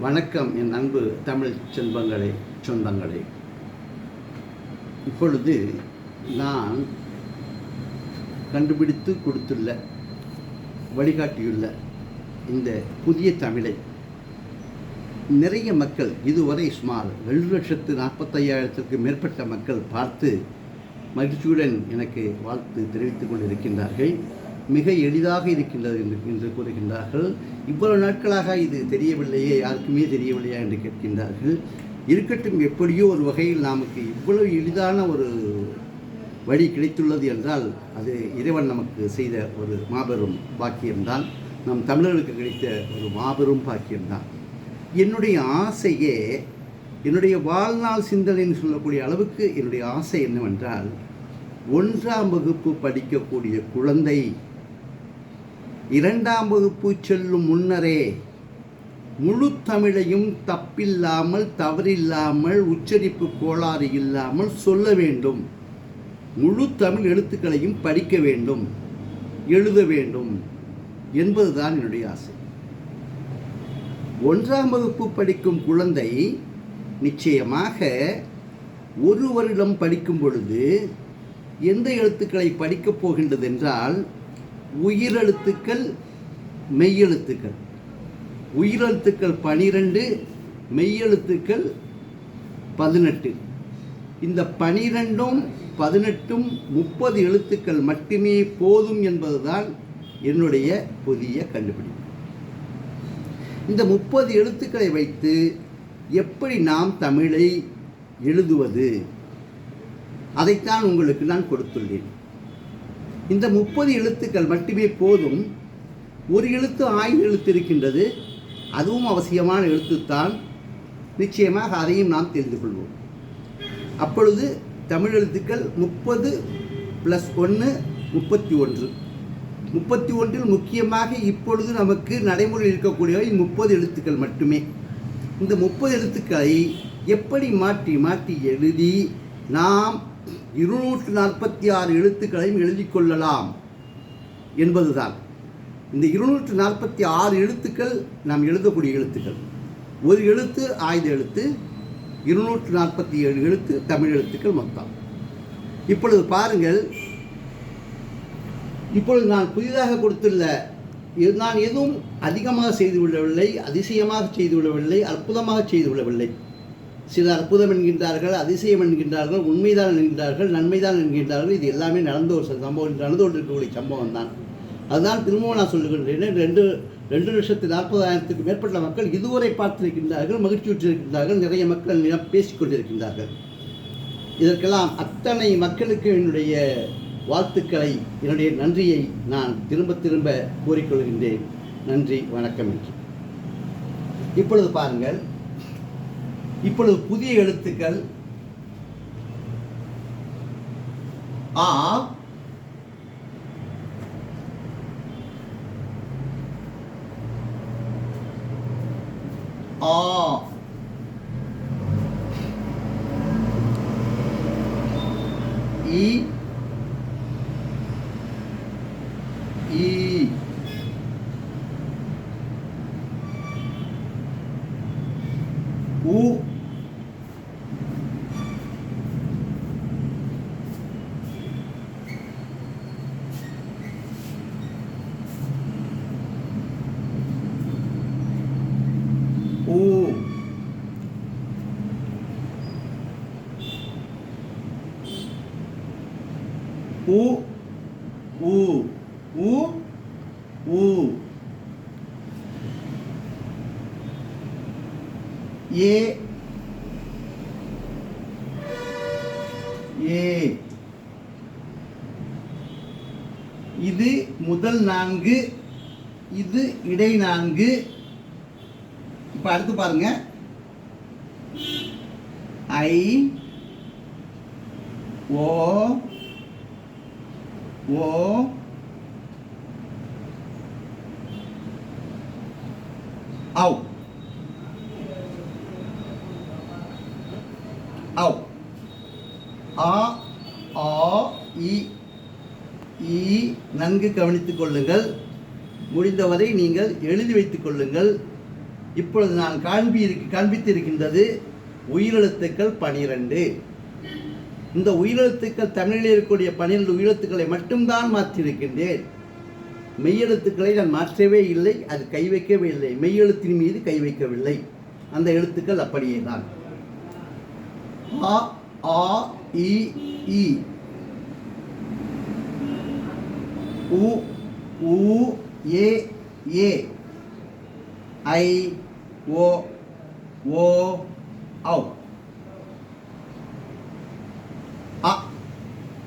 வணக்கம் என் அன்பு தமிழ் செல்வங்களே சொந்தங்களே. இப்பொழுது நான் கண்டுபிடித்து கொடுத்துள்ள வழிகாட்டியுள்ள இந்த புதிய தமிழை நிறைய மக்கள் இதுவரை சுமார் ரெண்டு லட்சத்து நாற்பத்தையாயிரத்திற்கு மேற்பட்ட மக்கள் பார்த்து மகிழ்ச்சியுடன் எனக்கு வாழ்த்து தெரிவித்துக் கொண்டிருக்கின்றார்கள். மிக எளிதாக இருக்கின்றது என்று என்று கூறுகின்றார்கள். இவ்வளவு நாட்களாக இது தெரியவில்லையே யாருக்குமே தெரியவில்லையா என்று கேட்கின்றார்கள். இருக்கட்டும் எப்படியோ ஒரு வகையில் நமக்கு இவ்வளவு எளிதான ஒரு வழி கிடைத்துள்ளது என்றால் அது இறைவன் நமக்கு செய்த ஒரு மாபெரும் பாக்கியம்தான். நம் தமிழர்களுக்கு கிடைத்த ஒரு மாபெரும் பாக்கியம்தான். என்னுடைய ஆசையே என்னுடைய வாழ்நாள் சிந்தனைன்னு சொல்லக்கூடிய அளவுக்கு என்னுடைய ஆசை என்னவென்றால் ஒன்றாம் வகுப்பு படிக்கக்கூடிய குழந்தை இரண்டாம் வகுப்பு செல்லும் முன்னரே முழு தமிழையும் தப்பில்லாமல் தவறில்லாமல் உச்சரிப்பு கோளாறு இல்லாமல் சொல்ல வேண்டும். முழு தமிழ் எழுத்துக்களையும் படிக்க வேண்டும் எழுத வேண்டும் என்பதுதான் என்னுடைய ஆசை. ஒன்றாம் வகுப்பு படிக்கும் குழந்தை நிச்சயமாக ஒரு வருடம் படிக்கும் பொழுது எந்த எழுத்துக்களை படிக்கப் போகின்றது என்றால் உயிரெழுத்துக்கள் மெய்யெழுத்துக்கள். உயிரெழுத்துக்கள் பனிரெண்டு மெய்யெழுத்துக்கள் பதினெட்டு. இந்த பனிரெண்டும் பதினெட்டும் முப்பது எழுத்துக்கள் மட்டுமே போதும் என்பதுதான் என்னுடைய புதிய கண்டுபிடிப்பு. இந்த முப்பது எழுத்துக்களை வைத்து எப்படி நாம் தமிழை எழுதுவது? அதைத்தான் உங்களுக்கு நான் கொடுத்துள்ளேன். இந்த முப்பது எழுத்துக்கள் மட்டுமே போதும். ஒரு எழுத்து ஆய்வு எழுத்து இருக்கின்றது அதுவும் அவசியமான எழுத்துத்தான். நிச்சயமாக அதையும் நாம் தெரிந்து கொள்வோம். அப்பொழுது தமிழ் எழுத்துக்கள் முப்பது ப்ளஸ் ஒன்று முப்பத்தி ஒன்று. முப்பத்தி ஒன்றில் முக்கியமாக இப்பொழுது நமக்கு நடைமுறையில் இருக்கக்கூடியவை முப்பது எழுத்துக்கள் மட்டுமே. இந்த முப்பது எழுத்துக்களை எப்படி மாற்றி மாற்றி எழுதி நாம் இருநூற்று நாற்பத்தி ஆறு எழுத்துக்களையும் எழுதி கொள்ளலாம் என்பதுதான். இந்த இருநூற்று நாற்பத்தி ஆறு எழுத்துக்கள் நாம் எழுதக்கூடிய எழுத்துக்கள். ஒரு எழுத்து ஆயுத எழுத்து இருநூற்று நாற்பத்தி ஏழு எழுத்து தமிழ் எழுத்துக்கள் மொத்தம். இப்பொழுது பாருங்கள். இப்பொழுது நான் புதிதாக கொடுத்துள்ள நான் எதுவும் அதிகமாக செய்து விடவில்லை அதிசயமாக செய்து விடவில்லை அற்புதமாக செய்து விடவில்லை சில அற்புதம் என்கின்றார்கள் அதிசயம் என்கின்றார்கள் உண்மைதான் என்கின்றார்கள் நன்மைதான் என்கின்றார்கள். இது எல்லாமே நடந்த ஒரு சம்பவம் நடந்து கொண்டிருக்கக்கூடிய சம்பவம் தான் அதுதான் திரும்பவும் நான் சொல்லுகின்றேன். ரெண்டு ரெண்டு லட்சத்து நாற்பதாயிரத்துக்கு மேற்பட்ட மக்கள் இதுவரை பார்த்திருக்கின்றார்கள் மகிழ்ச்சியுற்றிருக்கின்றார்கள் நிறைய மக்கள் நிலம் பேசிக் கொண்டிருக்கின்றார்கள். இதற்கெல்லாம் அத்தனை மக்களுக்கு என்னுடைய வாழ்த்துக்களை என்னுடைய நன்றியை நான் திரும்ப திரும்ப கூறிக்கொள்கின்றேன். நன்றி வணக்கம் என்று. இப்பொழுது பாருங்கள் இப்பொழுது புதிய எழுத்துக்கள் ஆ ஆ இ ஈ உ ஊ உ ஊ ஊ ஊ. ஏ ஏ. இது முதல் நான்கு இது இடை நான்கு. இப்போ அடுத்து பாருங்க. ஐ ஓ ஓ ஔ ஔ ஆ ஆ இ ஈ நன்கு கவனித்துக் கொள்ளுங்கள். முடிந்தவரை நீங்கள் எழுதி வைத்துக் கொள்ளுங்கள். இப்பொழுது நான் காண்பி காண்பித்திருக்கின்றது உயிரெழுத்துக்கள் பனிரெண்டு. இந்த உயிரெழுத்துக்கள் தமிழில் இருக்கக்கூடிய பன்னிரண்டு உயிரெழுத்துக்களை மட்டும்தான் மாற்றியிருக்கின்றேன். மெய்யெழுத்துக்களை நான் மாற்றவே இல்லை அது கை வைக்கவே இல்லை. மெய்யெழுத்தின் மீது கை வைக்கவில்லை. அந்த எழுத்துக்கள் அப்படியே தான் ஆ ஆ இ இ. உ உ ஏ ஏ. ஐ ஓ ஓ ஔ.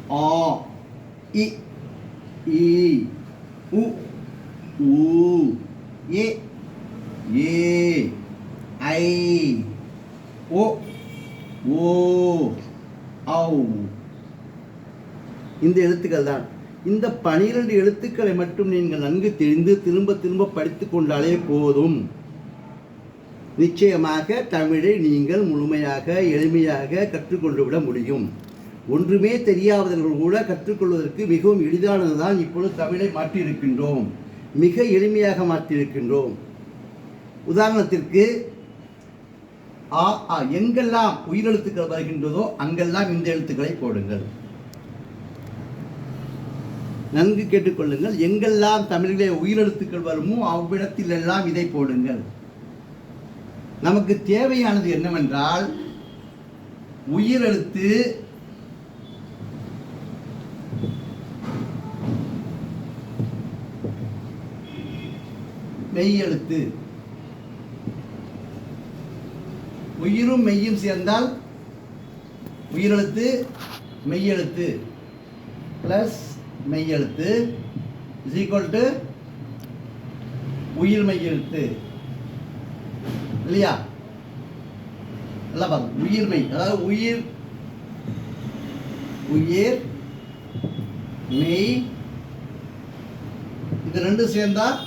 ஆ இ ஈ உ ஊ ஏ ஏ ஐ ஓ ஓ ஔ. இந்த எழுத்துக்கள் தான். இந்த பனிரெண்டு எழுத்துக்களை மட்டும் நீங்கள் நன்கு தெரிந்து திரும்ப திரும்ப படித்து கொண்டாலே போதும். நிச்சயமாக தமிழை நீங்கள் முழுமையாக எளிமையாக கற்றுக்கொண்டு விட முடியும். ஒன்றுமே தெரியாதவர்கள் கூட கற்றுக்கொள்வதற்கு மிகவும் எளிதானதுதான் இப்பொழுது தமிழை மாற்றியிருக்கின்றோம். மிக எளிமையாக மாற்றியிருக்கின்றோம். உதாரணத்திற்கு ஆ ஆ எங்கெல்லாம் உயிரெழுத்துக்கள் வருகின்றதோ அங்கெல்லாம் இந்த எழுத்துக்களை போடுங்கள். நன்கு கேட்டுக்கொள்ளுங்கள். எங்கெல்லாம் தமிழிலே உயிரெழுத்துக்கள் வருமோ அவ்விடத்தில் எல்லாம் இதை போடுங்கள். நமக்கு தேவையானது என்னவென்றால் உயிரெழுத்து மெய்யெழுத்து. உயிரும் மெய்யும் சேர்ந்தால் உயிரெழுத்து மெய்யெழுத்து. ப்ளஸ் மெய்யெழுத்து இஸ் ஈக்குவல் டு உயிர் மெய்யெழுத்து. இல்லையா? நல்லா பாருங்க. உயிர்மை அதாவது உயிர் உயிர் மெய் இது ரெண்டும் சேர்ந்தால்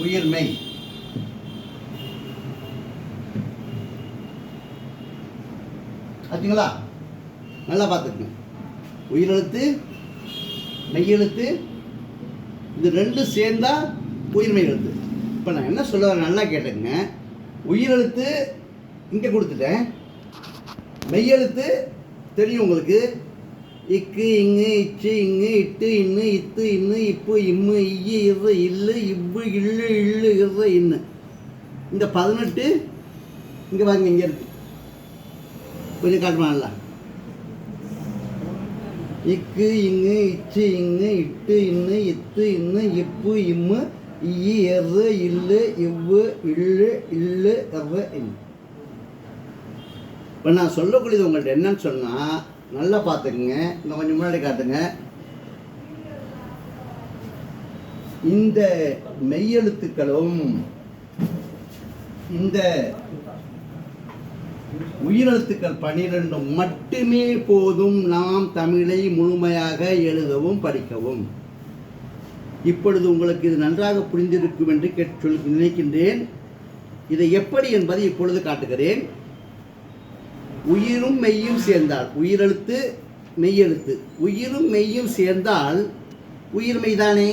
உயிர் உயிர்மெய் ஆச்சுங்களா நல்லா பார்த்துக்குங்க உயிரெழுத்து மெய்யெழுத்து இது ரெண்டும் சேர்ந்தா உயிர்மெய் எழுத்து. இப்போ நான் என்ன சொல்ல வரேன் நல்லா கேட்டுங்க உயிரெழுத்து இங்கே கொடுத்துட்டேன். மெய்யெழுத்து தெரியும் உங்களுக்கு. இக்கு இங்கு இச்சு இங்கு இட்டு இன்னு இத்து இன்னு இப்பு இம்மு இய்யு இரு இல்லு இவ்வு இல்லு இல்லு இரு இன்னு. இந்த பதினெட்டு இங்கே பாருங்க இங்கே இருக்கு. கொஞ்சம் காட்டுமாங்களா இக்கு இங்கு இச்சு இங்கு இட்டு இன்னு இத்து இன்னு இப்பு இம்மு இ எரு இல்லு இவ்வு இல்லு இல்லு எரு இன்னு. இப்போ நான் சொல்லக்கூடியது உங்கள்கிட்ட என்னன்னு சொன்னால் நல்லா பார்த்துக்குங்க. இன்னும் கொஞ்சம் முன்னாடி காட்டுங்க. இந்த மெய்யெழுத்துக்களும் இந்த உயிரெழுத்துக்கள் பனிரெண்டும் மட்டுமே போதும் நாம் தமிழை முழுமையாக எழுதவும் படிக்கவும். இப்பொழுது உங்களுக்கு இது நன்றாக புரிந்திருக்கும் என்று கேட்டு சொல்லி நினைக்கின்றேன். இதை எப்படி என்பதை இப்பொழுது காட்டுகிறேன். உயிரும் மெய்யும் சேர்ந்தால் உயிரெழுத்து மெய்யெழுத்து. உயிரும் மெய்யும் சேர்ந்தால் உயிர் மெய்தானே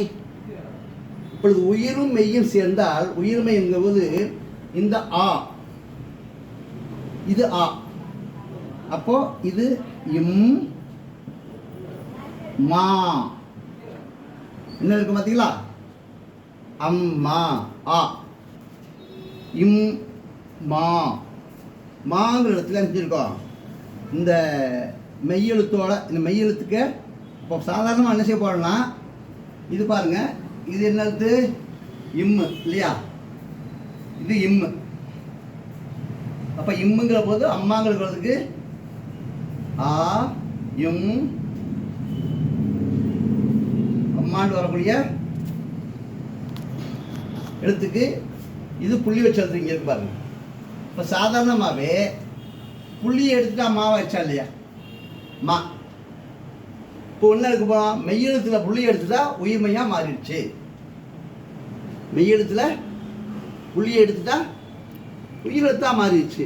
இப்பொழுது உயிரும் மெய்யும் சேர்ந்தால் உயிர்மை என்கிறது இந்த ஆ இது ஆ. அப்போ இது இம் மா. என்ன இருக்கு பார்த்தீங்களா? அம்மா ஆ. இம் மா. மாங்கிற இடத்துல நினச்சிருக்கோம் இந்த மெய்யெழுத்தோட இந்த மெய்யெழுத்துக்கு இப்போ சாதாரணமாக என்ன செய்ய போடலாம் இது பாருங்க இது என்னது? இம்மு இல்லையா? இது இம்மு அப்போ இம்முங்கிற போது அம்மாங்கிறதுக்கு ஆ இம் அம்மாண்டு வரக்கூடிய எழுத்துக்கு இது புள்ளி வச்சு எழுதுறீங்க இங்கே இருக்கு பாருங்கள் இப்போ சாதாரணமாகவே புள்ளியை எடுத்துட்டா மாவை வச்சா இல்லையா? மா. இப்போ என்ன இருக்கு போகிறோம் மெய்யெழுத்தில் புள்ளி எடுத்துட்டா உயிர்மையாக மாறிடுச்சு. மெய்யெழுத்தில் புள்ளியை எடுத்துட்டா உயிரெழுத்தாக மாறிடுச்சு.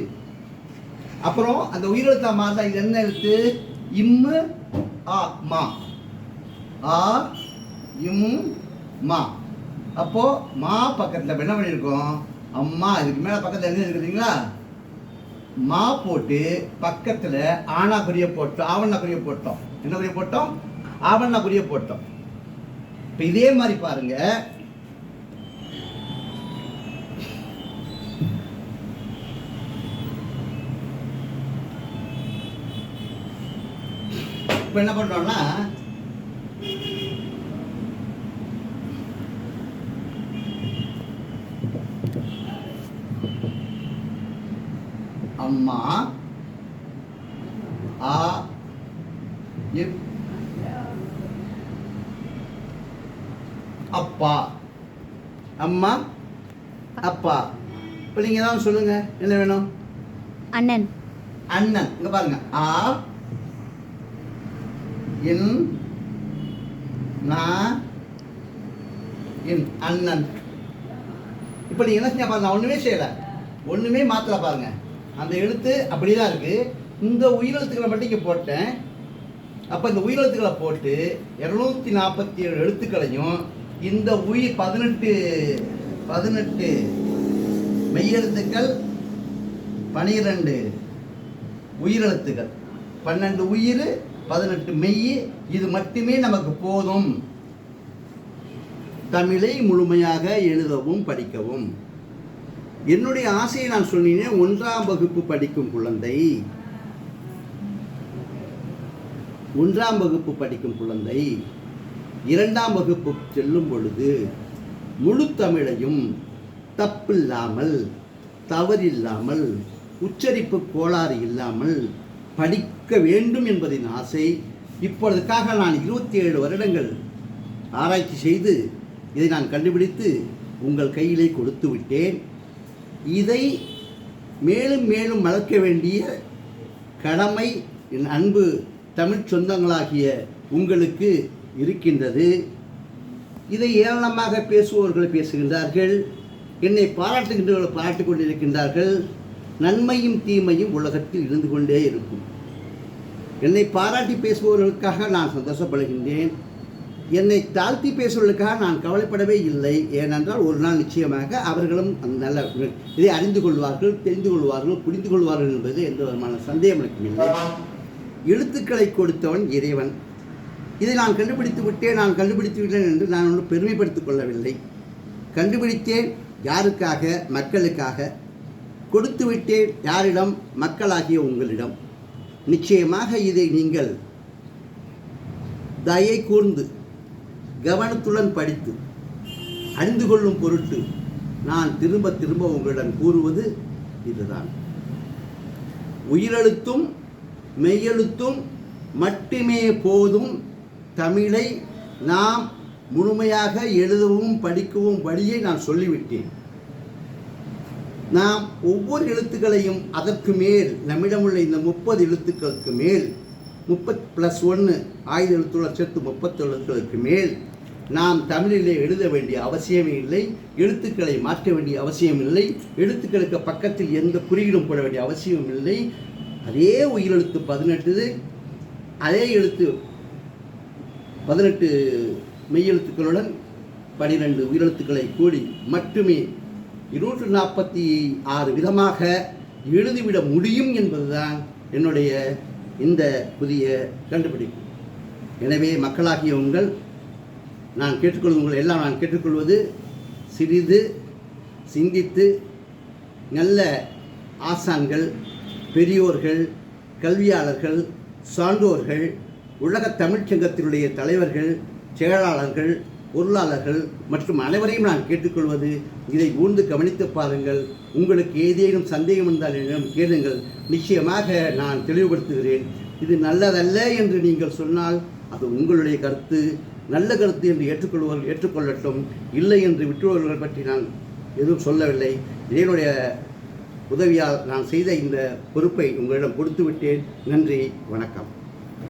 அப்புறம் அந்த உயிரெழுத்தா மாறினா இது என்ன எழுத்து? இம்மு ஆ மா. ஆ இம் மா. அப்போது மா பக்கத்தில் என்ன பண்ணியிருக்கோம்? அம்மா இதுக்கு மேலே பக்கத்தில் என்ன இருக்குதுங்களா? மா போட்டு பக்கத்தில் ஆனா குறிய போட்டோம் ஆவண்ணா குறிய போட்டோம். என்ன குறிய போட்டோம்? ஆவண்ணா குறிய போட்டோம். இப்போ இதே மாதிரி பாருங்க. இப்போ என்ன பண்றோம்னா அம்மா ஆ இப் அப்பா. அம்மா அப்பா. இப்போ நீங்கள் தான் சொல்லுங்க என்ன வேணும்? அண்ணன். அண்ணன். இங்க பாருங்க. ஆ இன் நா இன் அண்ணன். இப்போ நீங்க என்ன செஞ்சா பாருங்க நான் ஒண்ணுமே செய்யல. ஒண்ணுமே மாத்தல பாருங்க. அந்த எழுத்து அப்படிதான் இருக்குது இந்த உயிரெழுத்துக்களை மட்டும் இங்கே போட்டேன். அப்போ இந்த உயிரெழுத்துக்களை போட்டு இரநூத்தி நாற்பத்தி ஏழு எழுத்துக்களையும் இந்த உயிர் பதினெட்டு பதினெட்டு மெய்யெழுத்துக்கள் பனிரெண்டு உயிரெழுத்துக்கள். பன்னெண்டு உயிர் பதினெட்டு மெய் இது மட்டுமே நமக்கு போதும். தமிழை முழுமையாக எழுதவும் படிக்கவும். என்னுடைய ஆசையை நான் சொன்னேன் ஒன்றாம் வகுப்பு படிக்கும் குழந்தை. ஒன்றாம் வகுப்பு படிக்கும் குழந்தை. இரண்டாம் வகுப்பு செல்லும் பொழுது முழு தமிழையும் தப்பில்லாமல் தவறில்லாமல் உச்சரிப்பு கோளாறு இல்லாமல் படிக்க வேண்டும் என்பதின் ஆசை இப்பொழுதுக்காக நான் இருபத்தி ஏழு வருடங்கள் ஆராய்ச்சி செய்து இதை நான் கண்டுபிடித்து உங்கள் கையிலே கொடுத்து விட்டேன். இதை மேலும் மேலும் வளர்க்க வேண்டிய கடமை என் அன்பு தமிழ் சொந்தங்களாகிய உங்களுக்கு இருக்கின்றது. இதை ஏளனமாக பேசுபவர்கள் பேசுகின்றார்கள். என்னை பாராட்டுகின்றவர்கள் பாராட்டி கொண்டிருக்கின்றார்கள். நன்மையும் தீமையும் உலகத்தில் இருந்து கொண்டே இருக்கும். என்னை பாராட்டி பேசுபவர்களுக்காக நான் சந்தோஷப்படுகின்றேன். என்னை தாழ்த்தி பேசுவதற்காக நான் கவலைப்படவே இல்லை. ஏனென்றால் ஒரு நாள் நிச்சயமாக அவர்களும் அந்த நல்ல இதை அறிந்து கொள்வார்கள் தெரிந்து கொள்வார்கள் புரிந்து கொள்வார்கள் என்பது எந்த விதமான சந்தேகம் எனக்கும் இல்லை. எழுத்துக்களை கொடுத்தவன் இறைவன். இதை நான் கண்டுபிடித்து விட்டேன் நான் கண்டுபிடித்து விட்டேன் என்று நான் ஒன்றும் பெருமைப்படுத்திக் கொள்ளவில்லை. கண்டுபிடித்தேன் யாருக்காக? மக்களுக்காக. கொடுத்து விட்டேன் யாரிடம்? மக்களாகிய உங்களிடம். நிச்சயமாக இதை நீங்கள் தயை கூர்ந்து கவனத்துடன் படித்து அறிந்து கொள்ளும் பொருட்டு நான் திரும்ப திரும்ப உங்களிடம் கூறுவது இதுதான். உயிரெழுத்தும் மெய்யெழுத்தும் மட்டுமே போதும். தமிழை நாம் முழுமையாக எழுதவும் படிக்கவும் வழியை நான் சொல்லிவிட்டேன். நாம் ஒவ்வொரு எழுத்துக்களையும் அதற்கு மேல் நம்மிடமுள்ள இந்த முப்பது எழுத்துக்களுக்கு மேல் முப்பத் ப்ளஸ் ஒன்று ஆயுத எழுத்துள்ள சேர்த்து முப்பத்தி எழுத்துக்களுக்கு மேல் நாம் தமிழிலே எழுத வேண்டிய அவசியமே இல்லை எழுத்துக்களை மாற்ற வேண்டிய அவசியம் இல்லை எழுத்துக்களுக்கு பக்கத்தில் எந்த குறியீடும் போட வேண்டிய அவசியம் இல்லை. அதே உயிரெழுத்து பதினெட்டு அதே எழுத்து பதினெட்டு மெய்யெழுத்துக்களுடன் பனிரெண்டு உயிரெழுத்துக்களை கூடி மட்டுமே இருநூற்று நாற்பத்தி ஆறு விதமாக எழுதிவிட முடியும் என்பதுதான் என்னுடைய இந்த புதிய கண்டுபிடிப்பு. எனவே மக்களாகிய உங்கள் நான் கேட்டுக்கொள்வது உங்களை எல்லாம் நான் கேட்டுக்கொள்வது சிறிது சிந்தித்து நல்ல ஆசான்கள் பெரியோர்கள் கல்வியாளர்கள் சான்றோர்கள் உலகத் தமிழ்ச் சங்கத்தினுடைய தலைவர்கள் செயலாளர்கள் பொருளாளர்கள் மற்றும் அனைவரையும் நான் கேட்டுக்கொள்வது இதை ஊர்ந்து கவனித்து பாருங்கள். உங்களுக்கு ஏதேனும் சந்தேகம் இருந்தால் என்னிடம் கேளுங்கள். நிச்சயமாக நான் தெளிவுபடுத்துகிறேன். இது நல்லதல்ல என்று நீங்கள் சொன்னால் அது உங்களுடைய கருத்து. நல்ல கருத்து என்று ஏற்றுக்கொள்வர்கள் ஏற்றுக்கொள்ளட்டும். இல்லை என்று விட்டுவர்கள் பற்றி நான் எதுவும் சொல்லவில்லை. இதனுடைய உதவியால் நான் செய்த இந்த பொறுப்பை உங்களிடம் கொடுத்து விட்டேன் நன்றி வணக்கம்.